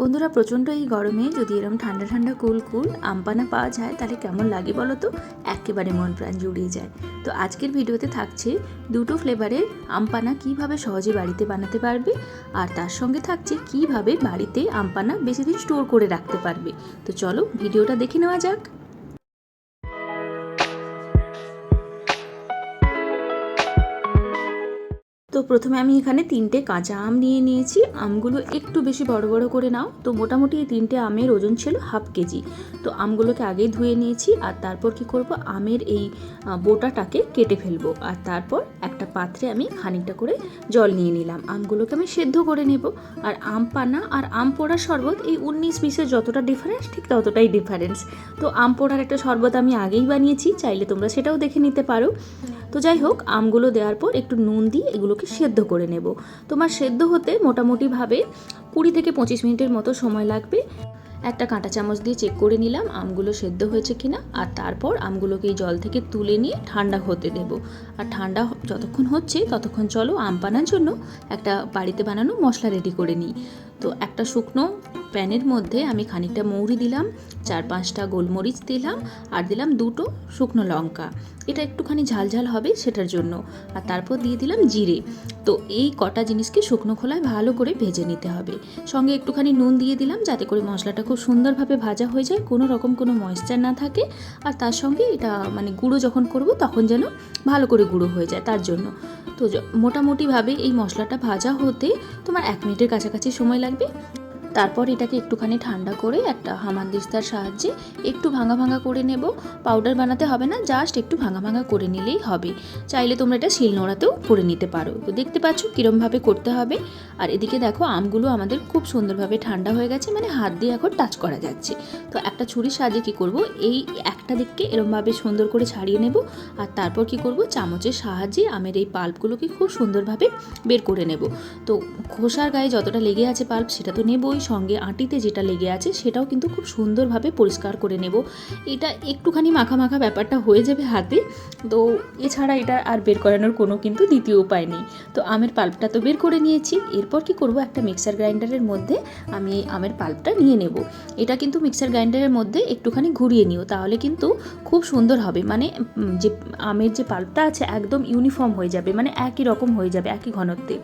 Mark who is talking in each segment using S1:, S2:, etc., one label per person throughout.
S1: বন্ধুরা, প্রচণ্ড এই গরমে যদি এরকম ঠান্ডা ঠান্ডা কুল কুল আমপানা পাওয়া যায়, তাহলে কেমন লাগে বলো তো? একেবারে মন প্রাণ জুড়িয়ে যায়। তো আজকের ভিডিওতে থাকছে দুটো ফ্লেভারের আমপানা কীভাবে সহজে বাড়িতে বানাতে পারবে, আর তার সঙ্গে থাকছে কীভাবে বাড়িতে আমপানা বেশি দিন স্টোর করে রাখতে পারবে। তো চলো, ভিডিওটা দেখে নেওয়া যাক। তো প্রথমে আমি এখানে তিনটে কাঁচা আম নিয়ে নিয়েছি। আমগুলো একটু বেশি বড় বড় করে নাও। তো মোটামুটি এই তিনটে আমের ওজন ছিল হাফ কেজি। তো আমগুলোকে আগেই ধুয়ে নিয়েছি আর তারপর কি করব? আমের এই বোটাটাকে কেটে ফেলব। আর তারপর একটা পাত্রে আমি খানিকটা করে জল নিয়ে নিলাম। আমগুলোকে আমি সেদ্ধ করে নেব। আর আম পানা আর আম পোড়া শরবত এই উনিশ বিশের যতটা ডিফারেন্স ঠিক ততটাই ডিফারেন্স তো আম পোড়ার একটা শরবত আমি আগেই বানিয়েছি। চাইলে তোমরা সেটাও দেখে নিতে পারো। তো যাই হোক, আমগুলো দেওয়ার পর একটু নুন দিয়ে এগুলোকে সেদ্ধ করে নেব। তোমার সেদ্ধ হতে মোটামুটিভাবে কুড়ি থেকে পঁচিশ মিনিটের মতো সময় লাগবে। একটা কাঁটা চামচ দিয়ে চেক করে নিলাম আমগুলো সেদ্ধ হয়েছে কিনা। আর তারপর আমগুলোকে এই জল থেকে তুলে নিয়ে ঠান্ডা হতে দেব। আর ঠান্ডা যতক্ষণ হচ্ছে ততক্ষণ চলো আম বানার জন্য একটা বাড়িতে বানানো মশলা রেডি করে নিই। তো একটা শুকনো প্যানের মধ্যে আমি খানিকটা মৌরি দিলাম, চার পাঁচটা গোলমরিচ দিলাম আর দিলাম দুটো শুকনো লঙ্কা। এটা একটুখানি ঝালঝাল হবে সেটার জন্য। আর তারপর দিয়ে দিলাম জিরে। তো এই কটা জিনিসকে শুকনো খোলায় ভালো করে ভেজে নিতে হবে। সঙ্গে একটুখানি নুন দিয়ে দিলাম যাতে করে মশলাটা খুব সুন্দরভাবে ভাজা হয়ে যায়, কোনো রকম কোনো ময়েশ্চার না থাকে। আর তার সঙ্গে এটা মানে গুঁড়ো যখন করব তখন যেন ভালো করে গুঁড়ো হয়ে যায় তার জন্য। তো মোটামুটিভাবে এই মশলাটা ভাজা হতে তোমার এক মিনিটের কাছাকাছি সময় লাগবে। তারপর এটাকে একটুখানি ঠান্ডা করে একটা হামানদিস্তার সাহায্যে একটু ভাঙা ভাঙা করে নেব। পাউডার বানাতে হবে না, জাস্ট একটু ভাঙা ভাঙা করে নিলেই হবে। চাইলে তোমরা এটা শিলনোড়াতেও করে নিতে পারো। তো দেখতে পাচ্ছ কীরমভাবে করতে হবে। আর এদিকে দেখো আমগুলো আমাদের খুব সুন্দরভাবে ঠান্ডা হয়ে গেছে মানে হাত দিয়ে এখন টাচ করা যাচ্ছে। তো একটা ছুরির সাহায্যে কী করব? এই একটা দিককে এরমভাবে সুন্দর করে ছাড়িয়ে নেব। আর তারপর কি করব? চামচের সাহায্যে আমের এই পাল্পগুলোকে খুব সুন্দরভাবে বের করে নেব। তো খোসার গায়ে যতটা লেগে আছে পাল্প, সেটা তো নেবই। সঙ্গে আটিতে যেটা লেগে আছে সেটাও কিন্তু খুব সুন্দরভাবে পরিষ্কার করে নেব। এটা একটুখানি মাখা মাখা ব্যাপারটা হয়ে যাবে হাতে। তো এছাড়া এটা আর বের করানোর কোনো কিন্তু দ্বিতীয় উপায় নেই। তো আমের পাল্পটা তো বের করে নিয়েছি। এরপর কি করব? একটা মিক্সার গ্রাইন্ডারের মধ্যে আমি আমের পাল্পটা নিয়ে নেব। এটা কিন্তু মিক্সার গ্রাইন্ডারের মধ্যে একটুখানি ঘুরিয়ে নিও, তাহলে কিন্তু খুব সুন্দর হবে। মানে যে আমের যে পাল্পটা আছে একদম ইউনিফর্ম হয়ে যাবে মানে একই রকম হয়ে যাবে, একই ঘনত্বে।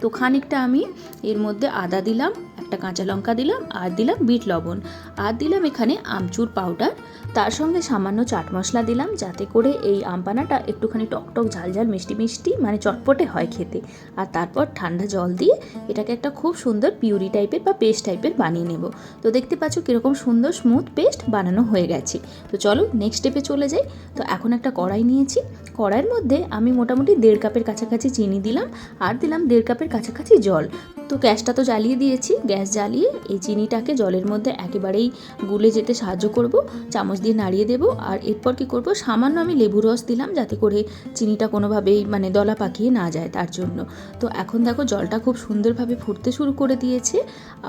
S1: তো খানিকটা আমি এর মধ্যে আদা দিলাম, একটা কাঁচা লঙ্কা দিলাম আর দিলাম বিট লবণ। আর দিলাম এখানে আমচুর পাউডার তার সঙ্গে সামান্য চাট মশলা দিলাম যাতে করে এই আমপানাটা একটুখানি টকটক ঝালঝাল মিষ্টি মিষ্টি মানে চটপটে হয় খেতে। আর তারপর ঠান্ডা জল দিয়ে এটাকে একটা খুব সুন্দর পিউরি টাইপের বা পেস্ট টাইপের বানিয়ে নেব। তো দেখতে পাচ্ছ কীরকম সুন্দর স্মুথ পেস্ট বানানো হয়ে গেছে। তো চলো নেক্সট স্টেপে চলে যাই। তো এখন একটা কড়াই নিয়েছি। কড়াইয়ের মধ্যে আমি মোটামুটি দেড় কাপের কাছাকাছি চিনি দিলাম আর দিলাম দেড় কাপের কাছাকাছি জল। তো গ্যাসটা তো জ্বালিয়ে দিয়েছি। গ্যাস জ্বালিয়ে এই চিনিটাকে জলের মধ্যে একেবারেই গুলে যেতে সাহায্য করব। চামচ দিয়ে নাড়িয়ে দেব আর এরপর কি করব? সামান্য আমি লেবু রস দিলাম যাতে করে চিনিটা কোনোভাবেই মানে দলা পাকিয়ে না যায় তার জন্য। তো এখন দেখো জলটা খুব সুন্দরভাবে ফুটতে শুরু করে দিয়েছে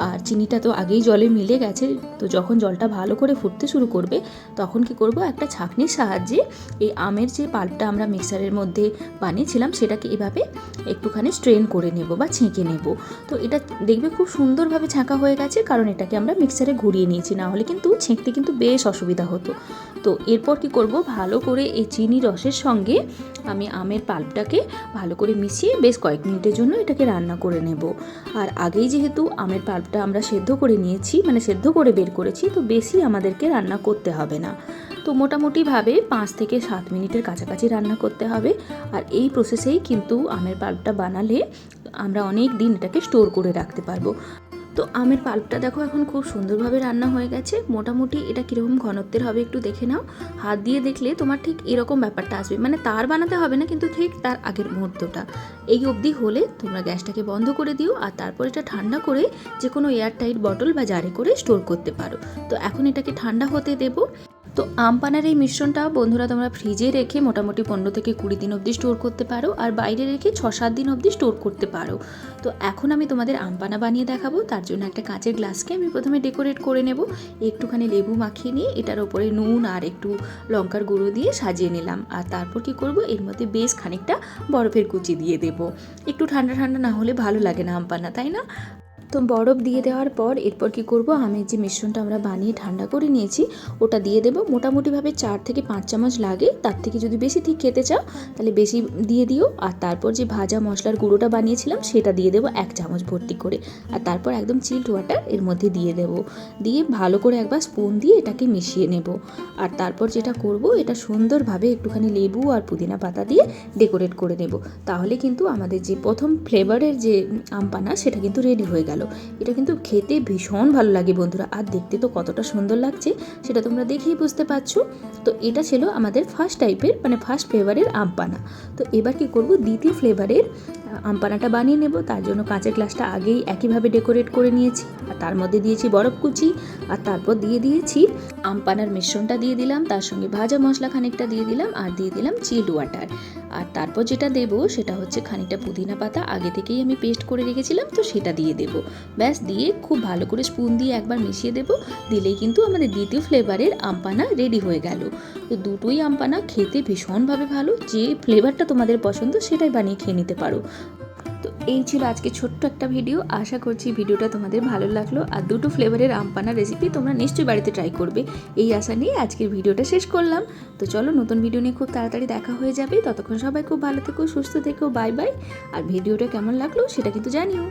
S1: আর চিনিটা তো আগেই জলে মিলে গেছে। তো যখন জলটা ভালো করে ফুটতে শুরু করবে তখন কি করব? একটা ছাঁকনির সাহায্যে এই আমের যে পাল্পটা আমরা মিক্সারের মধ্যে বানিয়েছিলাম সেটাকে এভাবে একটুখানি স্ট্রেন করে নেব বা ছেঁকে নেব। তো এটা দেখবে খুব সুন্দরভাবে ছাঁকা হয়ে গেছে, কারণ এটাকে আমরা মিক্সারে ঘুরিয়ে নিয়েছি। না হলে কিন্তু ছেঁকতে কিন্তু বেশ অসুবিধা হতো। তো এরপর কি করব? ভালো করে এই চিনি রসের সঙ্গে আমি আমের পাল্পটাকে ভালো করে মিশিয়ে বেশ কয়েক মিনিটের জন্য এটাকে রান্না করে নেব। আর আগেই যেহেতু আমের পাল্পটা আমরা সেদ্ধ করে নিয়েছি মানে সেদ্ধ করে বের করেছি, তো বেশি আমাদেরকে রান্না করতে হবে না। তো মোটামুটিভাবে পাঁচ থেকে সাত মিনিটের কাছাকাছি রান্না করতে হবে। আর এই প্রসেসেই কিন্তু আমের পাল্পটা বানালে আমরা অনেক দিন এটাকে স্টোর করে রাখতে পারব। তো আমের পাল্পটা দেখো এখন খুব সুন্দরভাবে রান্না হয়ে গেছে। মোটামুটি এটা কীরকম ঘনত্বের হবে একটু দেখে নাও। হাত দিয়ে দেখলে তোমার ঠিক এরকম ব্যাপারটা আসবে। মানে তার বানাতে হবে না, কিন্তু ঠিক তার আগের মুহূর্তটা। এই অবধি হলে তোমরা গ্যাসটাকে বন্ধ করে দিও আর তারপর এটা ঠান্ডা করে যে কোনো এয়ারটাইট বটল বা জারে করে স্টোর করতে পারো। তো এখন এটাকে ঠান্ডা হতে দেবো। তো আম পানার এই মিশ্রণটা বন্ধুরা তোমরা ফ্রিজে রেখে মোটামুটি পনেরো থেকে কুড়ি দিন অবধি স্টোর করতে পারো, আর বাইরে রেখে ছ সাত দিন অবধি স্টোর করতে পারো। তো এখন আমি তোমাদের আম পানা বানিয়ে দেখাবো, তার জন্য একটা কাঁচের গ্লাসকে আমি প্রথমে ডেকোরেট করে নেব। একটুখানি লেবু মাখিয়ে নিয়ে এটার ওপরে নুন আর একটু লঙ্কার গুঁড়ো দিয়ে সাজিয়ে নিলাম, আর তারপর কি করব, এর মধ্যে বেশ খানিকটা বরফের কুচি দিয়ে দেব। একটু ঠান্ডা ঠান্ডা না হলে ভালো লাগে না আম পানা তাই না? তো বরফ দিয়ে দেওয়ার পর এরপর কি করব? আমের যে মিশ্রণটা আমরা বানিয়ে ঠান্ডা করে নিয়েছি, ওটা দিয়ে দেবো। মোটামুটিভাবে চার থেকে পাঁচ চামচ লাগে। তার থেকে যদি বেশি ঠিক খেতে চাও, তাহলে বেশি দিয়ে দিও। আর তারপর যে ভাজা মশলার গুঁড়োটা বানিয়েছিলাম, সেটা দিয়ে দেবো এক চামচ ভর্তি করে। আর তারপর একদম চিল্ড ওয়াটার এর মধ্যে দিয়ে দেবো। দিয়ে ভালো করে একবার স্পুন দিয়ে এটাকে মিশিয়ে নেব। আর তারপর যেটা করব, এটা সুন্দরভাবে একটুখানি লেবু আর পুদিনা পাতা দিয়ে ডেকোরেট করে নেব। তাহলে কিন্তু আমাদের যে প্রথম ফ্লেভারের যে আমপানা সেটা কিন্তু রেডি হয়ে গেল। এটা কিন্তু খেতে ভীষণ ভালো লাগে বন্ধুরা। আর দেখতে তো কতটা সুন্দর লাগছে, সেটা তোমরা দেখেই বুঝতে পারছ। তো এটা ছিল আমাদের ফার্স্ট টাইপের মানে ফার্স্ট ফ্লেভারের আমপানা তো এবার কি করব? দ্বিতীয় ফ্লেভারের আমপানাটা বানিয়ে নেব, তার জন্য কাঁচের গ্লাসটা আগেই একইভাবে ডেকোরেট করে নিয়েছি। আর তার মধ্যে দিয়েছি বরফ কুচি, আর তারপর দিয়ে দিয়েছি আমপানার মিশ্রণটা দিয়ে দিলাম, তার সঙ্গে ভাজা মশলা খানিকটা দিয়ে দিলাম, আর দিয়ে দিলাম চিল্ড ওয়াটার আর তারপর যেটা দেবো, সেটা হচ্ছে খানিকটা পুদিনা পাতা, আগে থেকেই আমি পেস্ট করে রেখেছিলাম, তো সেটা দিয়ে দেবো। ব্যাস, দিয়ে খুব ভালো করে স্পুন দিয়ে একবার মিশিয়ে দেবো, দিলেই কিন্তু আমাদের দ্বিতীয় ফ্লেভারের আমপানা রেডি হয়ে গেল। তো দুটোই আমপানা খেতে ভীষণভাবে ভালো, যে ফ্লেভারটা তোমাদের পছন্দ সেটাই বানিয়ে খেয়ে নিতে পারো। তো এই ছিল আজকে ছোট্ট একটা ভিডিও আশা করছি ভিডিওটা তোমাদের ভালো লাগল। আর দুটো ফ্লেভারের আমপানা রেসিপি তোমরা নিশ্চয়ই বাড়িতে ট্রাই করবে। এই আশা নিয়ে আজকের ভিডিওটা শেষ করলাম। তো চলো নতুন ভিডিও নিয়ে খুব তাড়াতাড়ি দেখা হয়ে যাবে। ততক্ষণ সবাই খুব ভালো থেকো, সুস্থ থেকো বাই বাই আর ভিডিওটা কেমন লাগল সেটা কিন্তু জানিও।